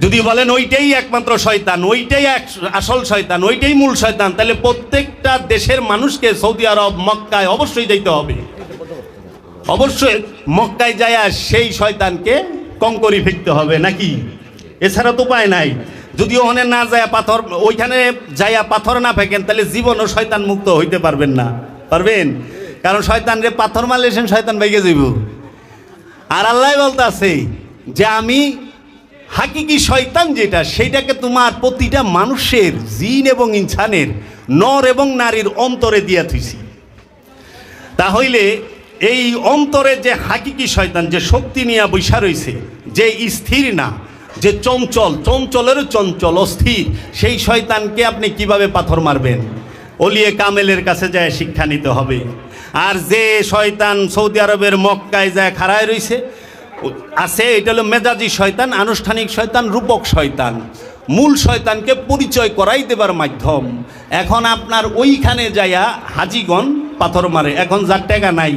যদি বলেন ওইটাই একমাত্র শয়তান, ওইটাই এক আসল শয়তান, ওইটাই মূল শয়তান, তাহলে প্রত্যেকটা দেশের মানুষকে সৌদি আরব, মক্কায় অবশ্যই যাইতে হবে। অবশ্যই মক্কায় যায় সেই শয়তানকে কঙ্করি ফেকতে হবে নাকি? এছাড়া তো উপায় নাই। যদি ওখানে না যায় পাথর, ওইখানে যাইয়া পাথর না ফেকেন, তাহলে জীবনও শয়তান মুক্ত হইতে পারবেন না। পারবেন? কারণ শয়তান রে পাথর মারলেছেন শয়তান বাইকে যাইব। আর আল্লাহ বলতে আছে যে আমি হাকিকি শয়তান যেটা সেইটাকে তোমার প্রতিটা মানুষের জিন এবং ইনসানের নর এবং নারীর অন্তরে দিয়া থুইছি। তাহলে এই অন্তরে যে হাকিকি শয়তান, যে শক্তি নিয়ে বৈশা রয়েছে যে স্থির না, যে চঞ্চল চঞ্চলেরও চঞ্চল, অস্থির, সেই শয়তানকে আপনি কীভাবে পাথর মারবেন? অলিয়ে কামেলের কাছে যায় শিক্ষা নিতে হবে। আর যে শয়তান সৌদি আরবের মক্কায় যায় খাড়ায় রয়েছে আছে, এটা হলো মেজাজি শয়তান, আনুষ্ঠানিক শয়তান, রূপক শয়তান। মূল শয়তানকে পরিচয় করাই দেবার মাধ্যম। এখন আপনার ওইখানে যাইয়া হাজিগণ পাথর মারে। এখন যার টাকা নাই,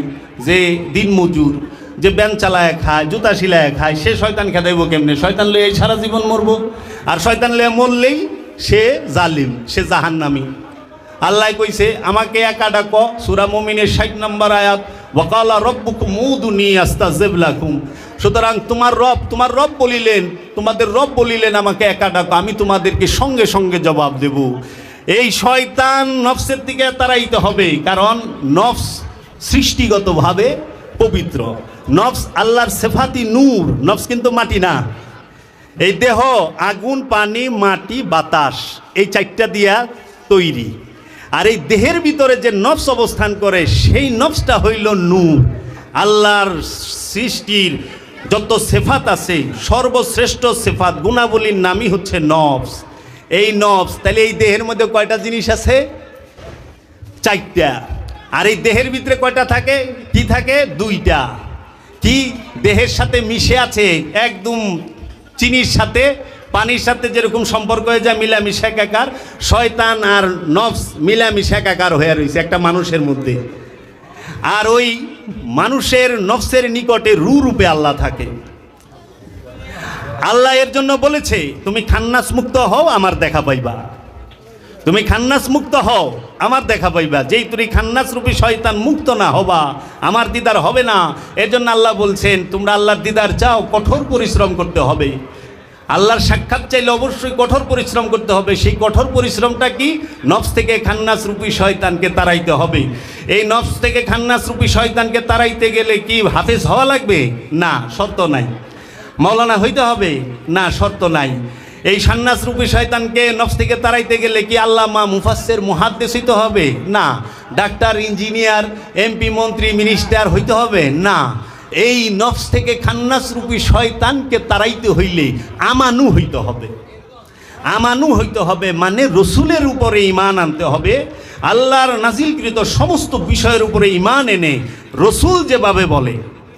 যে দিন মজুর, যে ব্যান চালায় খায়, জুতা শিলায় খায়, সে শয়তান খেদাইব কেমনে? শয়তান লয়ে সারা জীবন মরব। আর শয়তান লয়ে মরলেই সে জালিম, সে জাহান্নামী। আল্লাহ কইছে, আমাকে একা ডাক। সুরা মমিনের ষাট নম্বর আয়াত ওয়াকালা রব্বুক মুদুনি আস্তাজেবলাকুম সুতরাং তোমার রব তোমার রব বলিলেন, তোমাদের রব বলিলেন আমাকে একা ডাকো, আমি তোমাদেরকে সঙ্গে সঙ্গে জবাব দেব। এই শয়তান নফসের দিকে তাড়াইতে হবে, কারণ নফস সৃষ্টিগতভাবে পবিত্র। নফস আল্লাহর সেফাতি নূর, নফস কিন্তু মাটি না। এই দেহ, আগুন, পানি, মাটি, বাতাস, এই চারটা দিয়া তৈরি। আর এই দেহের ভিতরে যে নফস অবস্থান করে, সেই নফসটা হইল নূর। আল্লাহর সৃষ্টির যত সেফাত আছে, সর্বশ্রেষ্ঠ সেফাত গুণাবলীর নামই হচ্ছে নফস। এই নবস তাহলে এই দেহের মধ্যে কয়টা জিনিস আছে? চারটা। আর এই দেহের ভিতরে কয়টা থাকে? কি থাকে? দুইটা। কি দেহের সাথে মিশে আছে? একদম চিনির সাথে, পানির সাথে যেরকম সম্পর্ক হয়ে যায়, মিলামিশা একাকার। শয়তান আর নবস মিলামিশা একাকার হয়ে রয়েছে একটা মানুষের মধ্যে। আর ওই মানুষের নফসের নিকটে রু রূপে আল্লাহ থাকে। আল্লাহ এর জন্য বলেছে, তুমি খান্নাস মুক্ত হও, আমার দেখা পাইবা। তুমি খান্নাস মুক্ত হও, আমার দেখা পাইবা। যেই তুমি খান্নাস রূপী শয়তান মুক্ত না হবা, আমার দিদার হবে না। এর জন্য আল্লাহ বলছেন, তোমরা আল্লাহর দিদার চাও, কঠোর পরিশ্রম করতে হবে। আল্লাহর সাক্ষাৎ চাইলে অবশ্যই কঠোর পরিশ্রম করতে হবে। সেই কঠোর পরিশ্রমটা কি? নফস থেকে খান্নাস রূপী শয়তানকে তাড়াইতে হবে। এই নফস থেকে খান্নাস রূপী শয়তানকে তাড়াইতে গেলে কি হাফেজ হওয়া লাগবে? না, শর্ত নাই। মৌলানা হইতে হবে? না, শর্ত নাই। এই সান্নাস রূপী শয়তানকে নফস থেকে তাড়াইতে গেলে কি আল্লাহ মা মুফাসের মুহাদ্দেস হইতে হবে? না। ডাক্তার, ইঞ্জিনিয়ার, এমপি, মন্ত্রী, মিনিস্টার হইতে হবে? না। এই নফস থেকে খান্নাস রূপী শয়তানকে তাড়াইতে হইলে আমানু হইতে হবে। আমানু হইতে হবে মানে রসুলের উপরে ইমান আনতে হবে। আল্লাহর নাজিলকৃত সমস্ত বিষয়ের উপরে ইমান এনে রসুল যেভাবে বলে,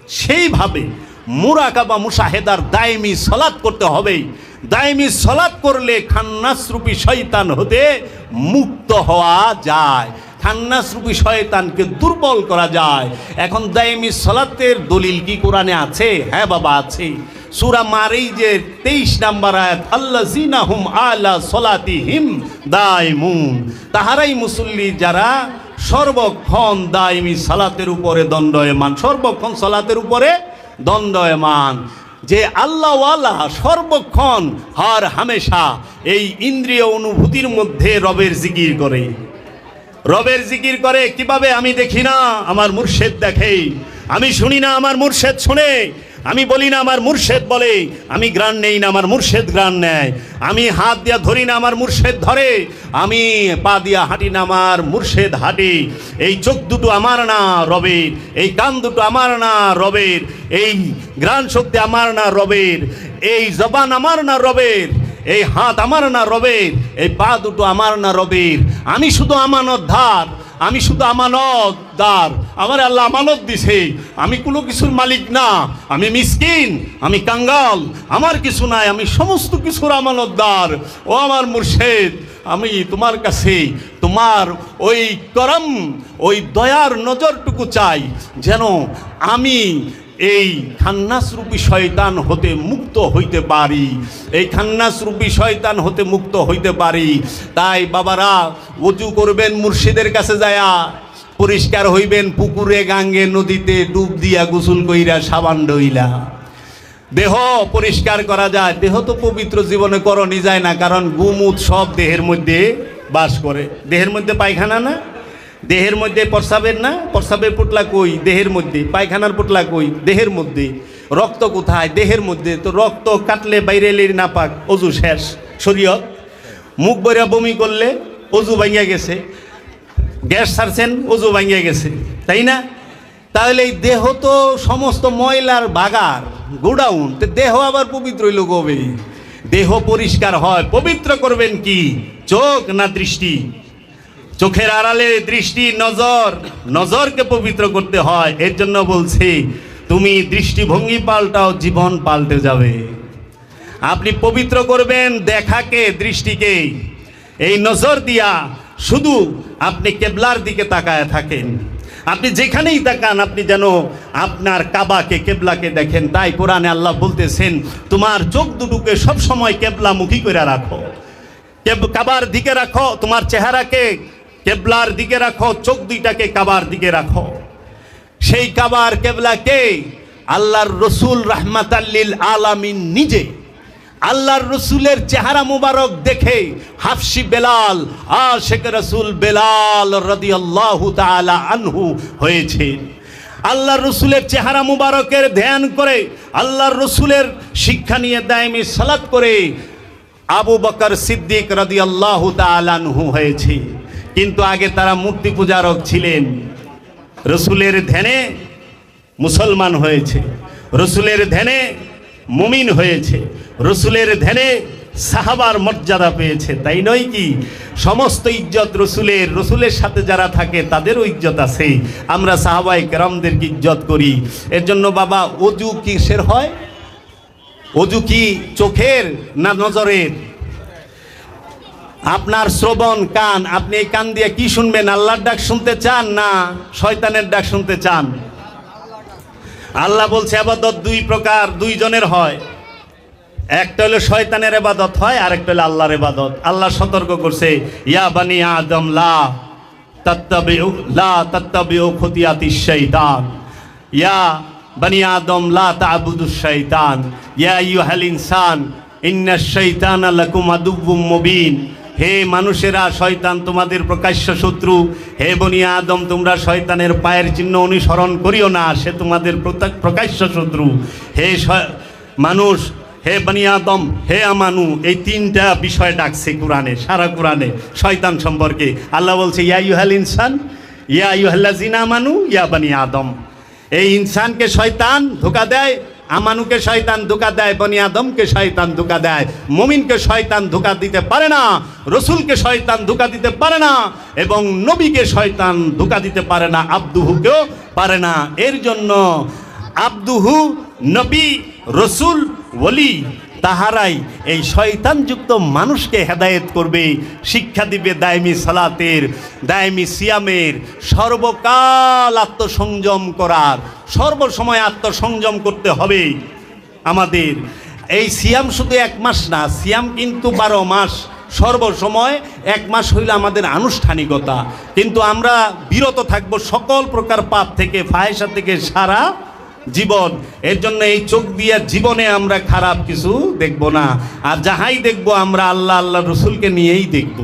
সেইভাবে মুরাকাবা মুশাহেদার দায়মি সলাৎ করতে হবে। দায়মি সলাৎ করলে খান্নাসরূপী শয়তান হতে মুক্ত হওয়া যায়। খান্নাসরূপী শয়তানকে দুর্বল করা যায়। এখন দায়মি সলাতের দলিল কি কোরআনে আছে? হ্যাঁ বাবা, আছে। সুরা মারেই যে তেইশ নাম্বার আয়াত আল্লাহ জিনাহুম আলা সলাতি হিম দায়মুন। তাহারাই মুসল্লি যারা সর্বক্ষণ দায়মি সালাতের উপরে দণ্ডয়মান, সর্বক্ষণ সালাতের উপরে দণ্ডয়মান। যে আল্লাহওয়ালা সর্বক্ষণ, হর হামেশা এই ইন্দ্রিয় অনুভূতির মধ্যে রবের জিকির করে। রবের জিকির করে, কীভাবে আমি দেখি না? আমার মুর্শেদ দেখে। আমি শুনি না, আমার মুর্শেদ শুনে। আমি বলি না, আমার মুর্শেদ বলে। আমি গ্রান নেই না, আমার মুর্শেদ গ্রান নেয়। আমি হাত দিয়া ধরি না, আমার মুর্শেদ ধরে। আমি পা দিয়া হাঁটি না, আমার মুর্শেদ হাঁটি। এই চোখ দুটো আমার না, রবের। এই কান দুটো আমার না, রবের। এই গ্রাণ শক্তি আমার না, রবের। এই জবান আমার না, রবের। এই হাত আমার না রবের, এই পা দুটো আমার না রবের। আমি শুধু আমানত ধার, আমি শুধু আমানত দার। আমার আল্লাহ আমানত দিছে। আমি কোনো কিছুর মালিক না। আমি মিসকিন, আমি কাঙ্গাল। আমার কিছু নাই, আমি সমস্ত কিছুর আমানতদার ও আমার মুর্শেদ, আমি তোমার কাছে তোমার ওই করম, ওই দয়ার নজরটুকু চাই। যেন আমি এই খান্নাস রূপী শয়তান হতে মুক্ত হইতে পারি। এই খান্নাস রূপী শয়তান হতে মুক্ত হইতে পারি। তাই বাবারা উজু করবেন মুর্শিদের কাছে যায়া। পরিষ্কার হইবেন পুকুরে, গাঙ্গে, নদীতে ডুব দিয়া গোসল কইরা সাবান ডইলা। দেহ পরিষ্কার করা যায়। দেহ তো পবিত্র জীবনে করণই যায় না, কারণ গুমুত সব দেহের মধ্যে বাস করে। দেহের মধ্যে পায়খানা না? দেহের মধ্যে প্রস্রাবের না? প্রস্রাবের পুটলা কই? দেহের মধ্যে। পায়খানার পুটলা কই? দেহের মধ্যে। রক্ত কোথায়? দেহের মধ্যে। তো রক্ত কাটলে বাইরে এলে না পাক অজু শেষ। শরীয়ত। মুখ বইরা বমি করলে অজু ভাঙিয়া গেছে। গ্যাস ছাড়ছেন, অজু ভাঙিয়া গেছে। তাই না? তাহলে এই দেহ তো সমস্ত ময়লার বাগার। গোডাউন। তো দেহ আবার পবিত্র হইল কবে? দেহ পরিষ্কার হয়। পবিত্র করবেন কি? চোখ না দৃষ্টি? চোখের আড়ালে দৃষ্টি, নজর, নজরকে পবিত্র করতে হয়। এর জন্য বলছি, তুমি দৃষ্টিভঙ্গি পাল্টাও, জীবন পাল্টে যাবে। আপনি পবিত্র করবেন দেখাকে, দৃষ্টিকে। এই নজর দিয়া শুধু আপনি কেবলার দিকে তাকায় থাকেন। আপনি যেখানেই তাকান, আপনি যেন আপনার কাবাকে, কেবলাকে দেখেন। তাই কোরআনে আল্লাহ বলতেছেন, তোমার চোখ দুটোকে সবসময় কেবলামুখী করে রাখো। কেব- কাবার দিকে রাখো, তোমার চেহারাকে কেবলার দিকে রাখো, চোখ দুইটাকে কাবার দিকে রাখো। সেই কাবার কেবলাকে আল্লাহর রসুল রাহমাতাল্লিল আলামিন নিজে। আল্লাহর রসুলের চেহারা মুবারক দেখে হাফসি বেলাল, আশেখ রসুল বেলাল রদিয়াল্লাহু তাআলা আনহু হয়েছে আল্লাহর রসুলের চেহারা মুবারকের ধ্যান করে আল্লাহর রসুলের শিক্ষা নিয়ে দায়মি সালাত করে আবু বকর সিদ্দিক রদিয়াল্লাহু তাআলা আনহু হয়েছে কিন্তু আগে তারা মূর্তি পূজারক ছিলেন। রসুলের ধ্যানে মুসলমান হয়েছে। রসুলের ধ্যানে মুমিন হয়েছে। রসুলের ধ্যানে সাহাবার মর্যাদা পেয়েছে। তাই নয় কি? সমস্ত ইজ্জত রসুলের। রসুলের সাথে যারা থাকে, তাদেরও ইজ্জত আছে। আমরা সাহাবাই কেরামদেরকে ইজ্জত করি। এর জন্য বাবা, অজু কিসের হয়? অজু কি চোখের না নজরের? আপনার শ্রবণ, কান, আপনি এই কান দিয়ে কি শুনবেন? আল্লাহর ডাক শুনতে চান না শয়তানের ডাক শুনতে চান? আল্লাহ বলছে, আবাদত দুই প্রকার, দুইজনের হয়। একটা হলো শয়তানের এবাদত হয় আর একটা হলো আল্লাহর এবাদত আল্লাহ সতর্ক করছে, ইয়া বানি আদম, লা তাত্তাবিউ লা তাত্তাবিউ খুতিয়াতি শাইতান। ইয়া বানি আদম, লা তা'বুদু শাইতান। ইয়া আইয়ুহাল ইনসান ইন্না শাইতানা লাকুম আদুব্বুম মুবিন। হে মানুষেরা, শয়তান তোমাদের প্রকাশ্য শত্রু। হে বনিয়া আদম, তোমরা শয়তানের পায়ের চিহ্ন অনুসরণ করিও না, সে তোমাদের প্রকাশ্য শত্রু। হে মানুষ, হে বনি আদম, হে আমানু, এই তিনটা বিষয় ডাকছে কোরআনে, সারা কোরআনে, শয়তান সম্পর্কে। আল্লাহ বলছে, ইয়া ইউহাল ইনসান, ইয়া ইউহাল্লা জিনা মানু ইয়া বনি আদম। এই ইনসানকে শয়তান ধোকা দেয় আমানুকে শয়তান ধোকা দেয়, বনি আদমকে শয়তান ধোকা দেয়, মুমিনকে শয়তান ধোকা দিতে পারে না, রসুলকে শয়তান ধোকা দিতে পারে না এবং নবীকে শয়তান ধোকা দিতে পারে না, আব্দুহুকেও পারে না। এর জন্য আব্দুহু, নবী, রসুল, ওলি তাহারাই এই শয়তানযুক্ত মানুষকে হেদায়েত করবে, শিক্ষা দিবে দায়মি সালাতের, দায়মি সিয়ামের, সর্বকাল আত্মসংযম করার সর্বসময় আত্মসংযম করতে হবে। আমাদের এই সিয়াম শুধু এক মাস না, সিয়াম কিন্তু বারো মাস। সর্বসময় এক মাস হইলে আমাদের আনুষ্ঠানিকতা। কিন্তু আমরা বিরত থাকব সকল প্রকার পাপ থেকে ফাহেসা থেকে, সারা জীবন। এর জন্য এই চোখ দিয়ে জীবনে আমরা খারাপ কিছু দেখব না। আর যাহাই দেখব, আমরা আল্লাহ আল্লাহ রসুলকে নিয়েই দেখব।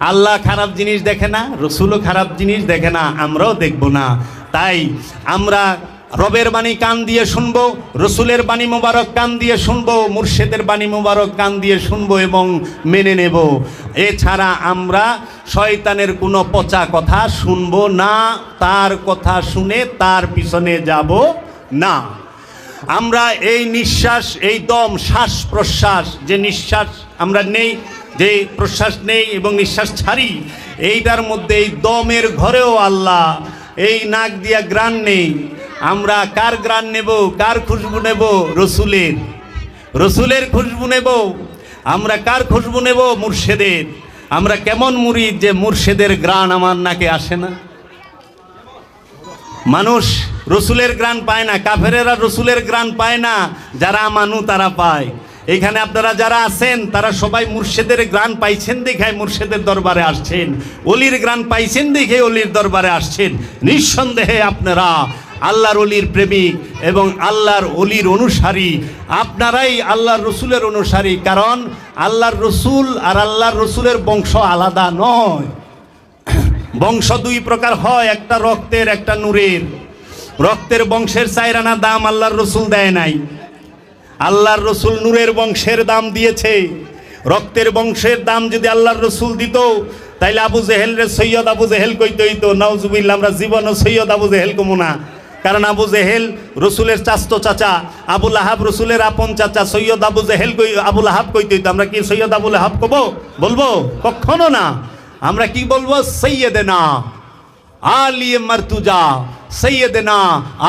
আল্লাহ খারাপ জিনিস দেখে না, রসুলও খারাপ জিনিস দেখে না, আমরাও দেখব না। তাই আমরা রবের বাণী কান দিয়ে শুনব, রসুলের বাণী মোবারক কান দিয়ে শুনব, মুর্শেদের বাণী মোবারক কান দিয়ে শুনব এবং মেনে নেব। এছাড়া আমরা শয়তানের কোনো পচা কথা শুনব না, তার কথা শুনে তার পিছনে যাব না। আমরা এই নিঃশ্বাস, এই দম, শ্বাস প্রশ্বাস, যে নিঃশ্বাস আমরা নেই, যে প্রশ্বাস নেই এবং নিঃশ্বাস ছাড়ি, এইটার মধ্যে এই দমের ঘরেও আল্লাহ এই নাক দিয়া গ্রান নেই। আমরা কার গ্রান নেব, কার খুশবু নেব? রসুলের। রসুলের খুশবু নেব। আমরা কার খুশবু নেব? মুর্শেদের। আমরা কেমন মুড়ি যে মুর্শেদের গ্রান আমার নাকে আসে না? মানুষ রসুলের গ্রান পায় না, কাফেরেরা রসুলের গ্রান পায় না, যারা মানু তারা পায়। এখানে আপনারা যারা আছেন, তারা সবাই মুর্শেদের গ্রান পাইছেন দেখায় মুর্শেদের দরবারে আসছেন। অলির গ্রান পাইছেন দেখে অলির দরবারে আসছেন। নিঃসন্দেহে আপনারা আল্লাহর অলির প্রেমিক এবং আল্লাহর অলির অনুসারী। আপনারাই আল্লাহর রসুলের অনুসারী, কারণ আল্লাহর রসুল আর আল্লাহর রসুলের বংশ আলাদা নয়। বংশ দুই প্রকার হয়, একটা রক্তের, একটা নূরের। রক্তের বংশের চাইরানা দাম আল্লাহর রসুল দেয় নাই। আল্লাহর রসুল নূরের বংশের দাম দিয়েছে। রক্তের বংশের দাম যদি আল্লাহর রসুল দিত, তাইলে আবু জেহেল রে সৈয়দ আবু জেহেল কইতে হইতো নাউজুবিল্লা আমরা জীবনও সৈয়দ আবু জেহেল কমু না। কারণ আবু জেহেল রসুলের চাস্ত চাচা আবুল আহাব রসুলের আপন চাচা, সৈয়দ আবু জেহেল কই আবুল আহাব কইতে হইতো, আমরা কি সৈয়দ আবুল আহাব কব বলব, কখনো না। আমরা কি বলব? সৈয়দেনা আলী মারতুজা, সৈয়দনা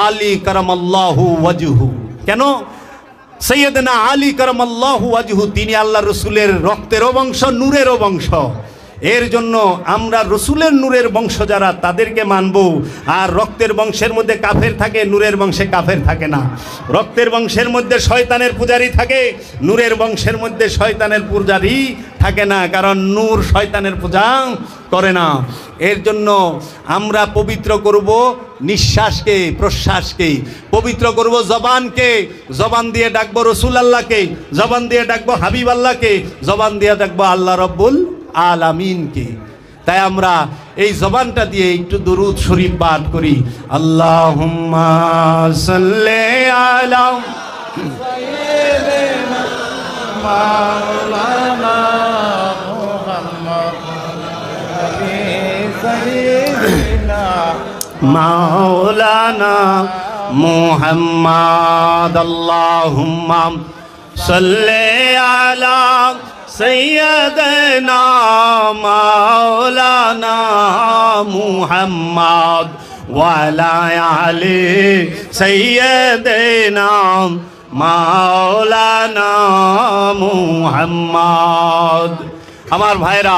আলী করমাল্লাহু ওয়াজহু। কেন? সৈয়দনা আলী করমাল্লাহু আজহু তিনি আল্লাহ রসুলের রক্তেরও বংশ নূরেরও বংশ এর জন্য আমরা রসুলের নূরের বংশ যারা, তাদেরকে মানব। আর রক্তের বংশের মধ্যে কাফের থাকে, নূরের বংশে কাফের থাকে না। রক্তের বংশের মধ্যে শয়তানের পূজারি থাকে, নূরের বংশের মধ্যে শয়তানের পূজারি থাকে না, কারণ নূর শয়তানের পূজা করে না। এর জন্য আমরা পবিত্র করব নিঃশ্বাসকে, প্রশ্বাসকে। পবিত্র করব জবানকে, জবান দিয়ে ডাকবো রসুল আল্লাহকে, জবান দিয়ে ডাকবো হাবিব আল্লাহকে, জবান দিয়ে ডাকবো আল্লাহ রব্বুল আলামিনকে। তাই আমরা এই জবানটা দিয়ে একটু দরুদ শরীফ পাঠ করি। আল্লাহ আলাম মাওলানা মুহাম্মদ আল্লাহুম্মা সাল্লি আলা সাইয়্যিদিনা মাওলানা মুহাম্মদ ওয়ালা আলি সাইয়্যিদিনা মাওলানা মুহাম্মদ। আমার ভাইরা,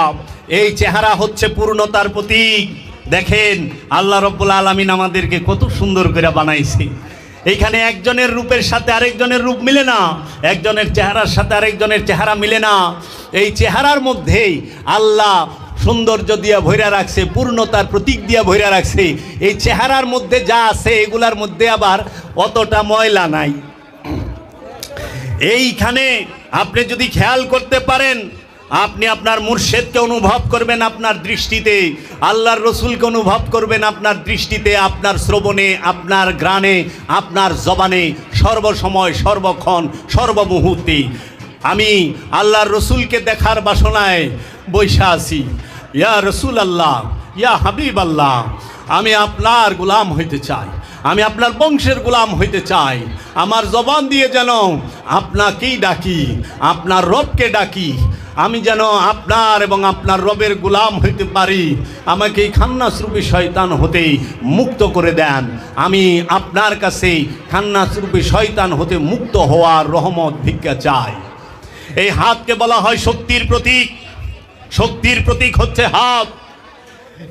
এই চেহারা হচ্ছে পূর্ণতার প্রতীক। দেখেন, আল্লাহ রব্বুল আলমিন আমাদেরকে কত সুন্দর করে বানাইছে। এইখানে একজনের রূপের সাথে আরেকজনের রূপ মিলে না, একজনের চেহারার সাথে আরেকজনের চেহারা মিলে না। এই চেহারার মধ্যেই আল্লাহ সৌন্দর্য দিয়া ভৈরা রাখছে, পূর্ণতার প্রতীক দিয়া ভৈরা রাখছে। এই চেহারার মধ্যে যা আছে, এগুলার মধ্যে আবার অতটা ময়লা নাই। এইখানে আপনি যদি খেয়াল করতে পারেন আপনি আপনার মুর্শেদকে অনুভব করবেন আপনার দৃষ্টিতে, আল্লাহর রসুলকে অনুভব করবেন আপনার দৃষ্টিতে, আপনার শ্রবণে, আপনার গ্রাণে, আপনার জবানে, সর্বসময়, সর্বক্ষণ, সর্বমুহূর্তে। আমি আল্লাহর রসুলকে দেখার বাসনায় বৈশা আছি। ইয়া রসুল আল্লাহ ইয়া হাবিব আল্লাহ আমি আপনার গোলাম হইতে চাই। আমি আপনার বংশের গোলাম হইতে চাই। আমার জবান দিয়ে যেন আপনাকেই ডাকি, আপনার রবকে ডাকি। আমি যেন আপনার এবং আপনার রবের গুলাম হইতে পারি। আমাকে এই খান্নাসরূপী শয়তান হতে মুক্ত করে দেন। আমি আপনার কাছে খান্নাসরূপী শয়তান হতে মুক্ত হওয়ার রহমত ভিক্ষা চাই। এই হাতকে বলা হয় শক্তির প্রতীক। শক্তির প্রতীক হচ্ছে হাত।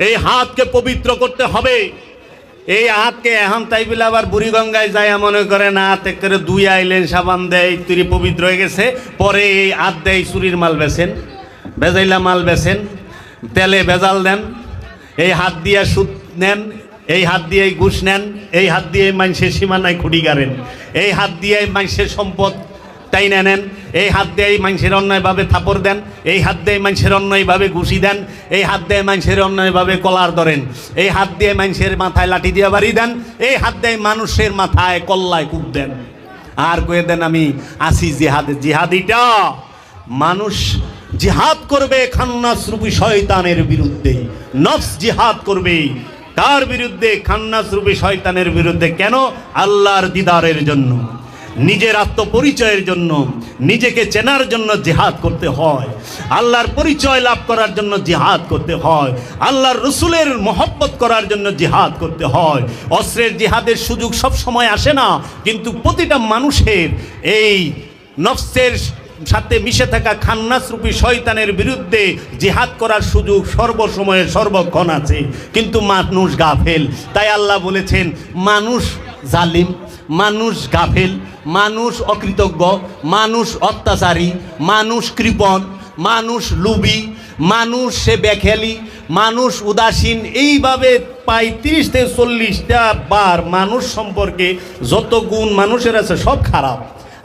এই হাতকে পবিত্র করতে হবে। এই হাতকে এখন তাই বলে আবার বুড়িগঙ্গায় যায় মনে করে, না হাতে করে দুই আইলেন, সাবান দেয় তুই পবিত্র হয়ে গেছে। পরে এই হাত দেয়, চুরির মাল বেছেন বেজাইলা মাল বেছেন তেলে বেজাল দেন, এই হাত দিয়ে সুদ নেন, এই হাত দিয়ে ঘুষ নেন, এই হাত দিয়ে মানুষের সীমানায় খুঁটি গাড়েন, এই হাত দিয়ে মানুষের সম্পদ টাইনা নেন? এই হাত দিয়ে মানুষের অন্যায়ভাবে থাপড় দেন, এই হাত দিয়ে মানুষের অন্যায়ভাবে ঘুষি দেন, এই হাত দিয়ে মানুষের অন্যায়ভাবে কলার ধরেন, এই হাত দিয়ে মানুষের মাথায় লাঠি দিয়ে বাড়ি দেন, এই হাত দিয়ে মানুষের মাথায় কল্লায় কূপ দেন। আর কয়ে দেন আমি, আসি জিহাদে, জিহাদিটা, মানুষ জিহাদ করবে খান্নাসরূপী শয়তানের বিরুদ্ধে, নফস জিহাদ করবে কার বিরুদ্ধে খান্নাসরূপী শয়তানের বিরুদ্ধে কেন? আল্লাহর দিদারের জন্য। নিজের আত্মপরিচয়ের জন্য, নিজেকে চেনার জন্য জেহাদ করতে হয়। আল্লাহর পরিচয় লাভ করার জন্য জেহাদ করতে হয়। আল্লাহর রসুলের মহব্বত করার জন্য জেহাদ করতে হয়। অস্ত্রের জেহাদের সুযোগ সব সময় আসে না, কিন্তু প্রতিটা মানুষের এই নফসের সাথে মিশে থাকা খান্নাসরূপী শয়তানের বিরুদ্ধে জেহাদ করার সুযোগ সর্বসময়ে সর্বক্ষণ আছে। কিন্তু মানুষ গাফেল। তাই আল্লাহ বলেছেন, মানুষ জালিম। মানুষ গাফেল মানুষ অকৃতজ্ঞ মানুষ অত্যাচারী মানুষ কৃপণ মানুষ লুবি মানুষ সে বেখেলি মানুষ উদাসীন। এইভাবে প্রায় তিরিশ থেকে চল্লিশটা বার মানুষ সম্পর্কে যত গুণ মানুষের আছে সব খারাপ।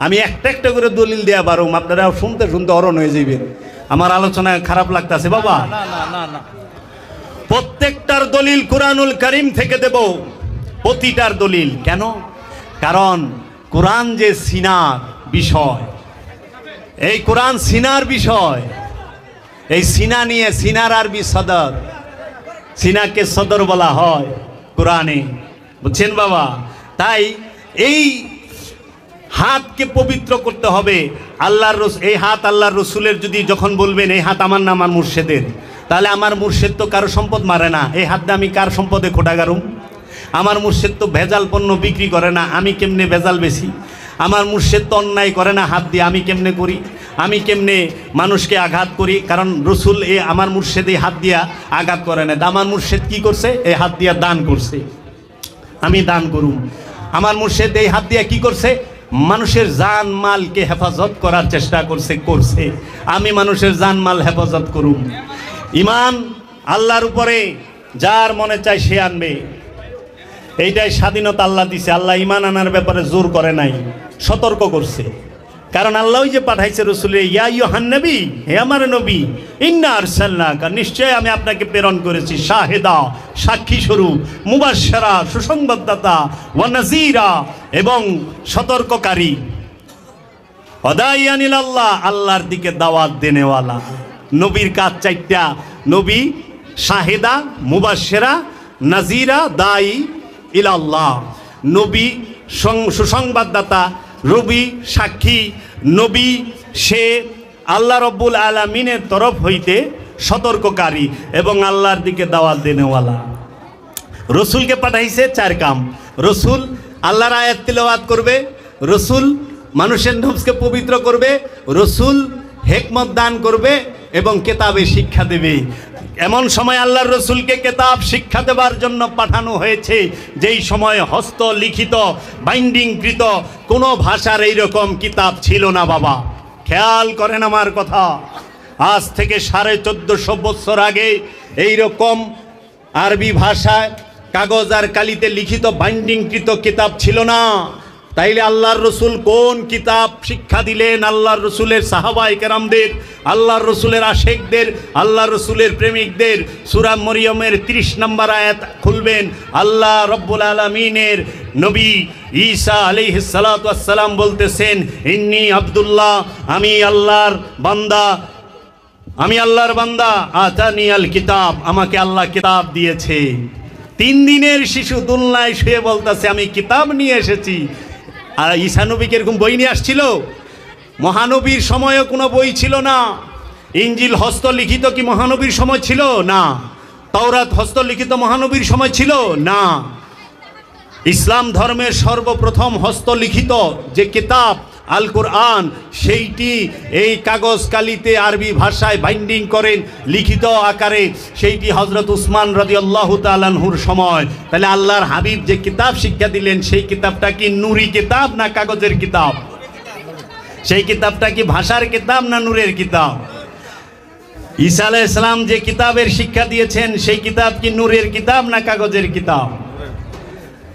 আমি একটা একটা করে দলিল দেওয়া পারুম আপনারা শুনতে শুনতে অরণ হয়ে যাবেন আমার আলোচনায় খারাপ লাগতেছে বাবা। প্রত্যেকটার দলিল কোরআনুল করিম থেকে দেব প্রতিটার দলিল। কেন? কারণ কোরআন যে সিনার বিষয়, এই কোরআন সিনার বিষয়, এই সিনা নিয়ে সিনার আরবি সদর, সিনাকে সদর বলা হয় কোরআনে। বুঝছেন বাবা? তাই এই হাতকে পবিত্র করতে হবে। আল্লাহর এই হাত আল্লাহর রসুলের যদি যখন বলবেন, এই হাত আমার না, আমার মুর্শেদের, তাহলে আমার মুর্শেদ তো কারও সম্পদ মারে না। এই হাত দিয়ে আমি কার সম্পদে খোটা গারুম? আমার মুর্শেদ তো ভেজাল পণ্য বিক্রি করে না, আমি কেমনে ভেজাল বেশি? আমার মুর্শেদ তো অন্যায় করে না, হাত দিয়ে আমি কেমনে করি? আমি কেমনে মানুষকে আঘাত করি? কারণ রসুল এ আমার মুর্শেদ এই হাত দিয়া আঘাত করে না আমার মুর্শেদ কি করছে? এই হাত দিয়া দান করছে। আমি দান করুম। আমার মুর্শেদ এই হাত দিয়া কি করছে? মানুষের জান মালকে হেফাজত করার চেষ্টা করছে করছে। আমি মানুষের জান মাল হেফাজত করুম। ইমান আল্লাহর উপরে, যার মনে চায় সে আনবে। এইটাই স্বাধীনতা আল্লাহ দিছে। আল্লাহ ইমান আনার ব্যাপারে জোর করে নাই, সতর্ক করছে। কারণ আল্লাহ যে পাঠাইছে রসুলের ইয়া ইউহান নবী, হে আমার নবী, ইন্না আরসাল্লাকা নিশ্চয় আমি আপনাকে প্রেরণ করেছি, শাহেদা, সাক্ষী স্বরূপ মুবাশশারা সুসংবাদদাতা, ওয়া নাযীরা এবং সতর্ককারী। হদাইয়ানিল আল্লাহ আল্লাহর দিকে দাওয়াত দেনেওয়ালা। নবীর কাজ চারটা, নবী, শাহেদা মুবাশশিরা নাজিরা দাই ইলাল্লাহ। নবী সুসংবাদদাতা, রবি সাক্ষী, নবী সে আল্লাহ রব্বুল আলমিনের তরফ হইতে সতর্ককারী এবং আল্লাহর দিকে দাওয়াত দেনেওয়ালা। রসুলকে পাঠাইছে চার কাম। রসুল আল্লাহর আয়াত তিলাওয়াত করবে, রসুল মানুষের নফসকে পবিত্র করবে, রসুল হেকমত দান করবে এবং কেতাবে শিক্ষা দেবে। এমন সময় আল্লাহর রসুলকে কেতাব শিক্ষা দেবার জন্য পাঠানো হয়েছে, যেই সময় হস্ত লিখিত, বাইন্ডিংকৃত, কোনো ভাষার এইরকম কিতাব ছিল না বাবা। খেয়াল করেন আমার কথা, আজ থেকে সাড়ে চোদ্দশো বৎসর আগে এইরকম আরবি ভাষায় কাগজ আর কালিতে লিখিত, বাইন্ডিংকৃত কিতাব ছিল না। তাইলে আল্লাহর রসুল কোন কিতাব শিক্ষা দিলেন? আল্লাহর রসুলের সাহাবাই কেরামদের আল্লাহর রসুলের আশেকদের, আল্লাহর রসুলের প্রেমিকদের সুরা মরিয়মের তিরিশ নম্বর আয়াত খুলবেন। আল্লাহ রব্বুল আলমিনের নবী ঈসা আলিহাসালাম বলতেছেন, ইন্নি আবদুল্লাহ, আমি আল্লাহর বান্দা, আমি আল্লাহর বান্দা, আতানি আল কিতাব, আমাকে আল্লাহ কিতাব দিয়েছে তিন দিনের শিশু দুলনায় শুয়ে বলতেছে, আমি কিতাব নিয়ে এসেছি। আর ঈশানবী কীরকম বই নিয়ে আসছিল? মহানবীর সময়ও কোনো বই ছিল না। ইঞ্জিল হস্তলিখিত কি মহানবীর সময় ছিল? না। তওরাত হস্তলিখিত মহানবীর সময় ছিল? না। ইসলাম ধর্মের সর্বপ্রথম হস্তলিখিত যে কিতাব আল কোরআন, সেইটি এই কাগজ কালিতে আরবি ভাষায় বাইন্ডিং করেন লিখিত আকারে। সেইটি হজরত উসমান রদি আল্লাহ তালানহুর সময়। তাহলে আল্লাহর হাবিব যে কিতাব শিক্ষা দিলেন, সেই কিতাবটা কি নুরি কিতাব না কাগজের কিতাব? সেই কিতাবটা কি ভাষার কিতাব না নূরের কিতাব? ঈসা আলাহ ইসলাম যে কিতাবের শিক্ষা দিয়েছেন, সেই কিতাব কি নূরের কিতাব না কাগজের কিতাব?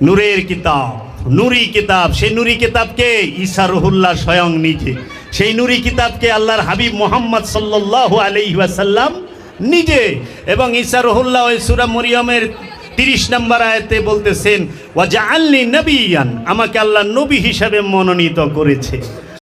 নূরের কিতাব। নুরি কিতাব, সেই নুরি কিতাবকে ঈশা রহুল্লাহ স্বয়ং নিজে, সেই নুরি কিতাবকে আল্লাহর হাবিব মোহাম্মদ সাল্লাহ আলাইহি ওয়াসাল্লাম নিজে, এবং ঈশা রহুল্লাহ ওই সুরা মরিয়মের তিরিশ নম্বর আয়তে বলতেছেন ওয়াজা আল্লি নবীয়ান আমাকে আল্লাহ নবী হিসাবে মনোনীত করেছে।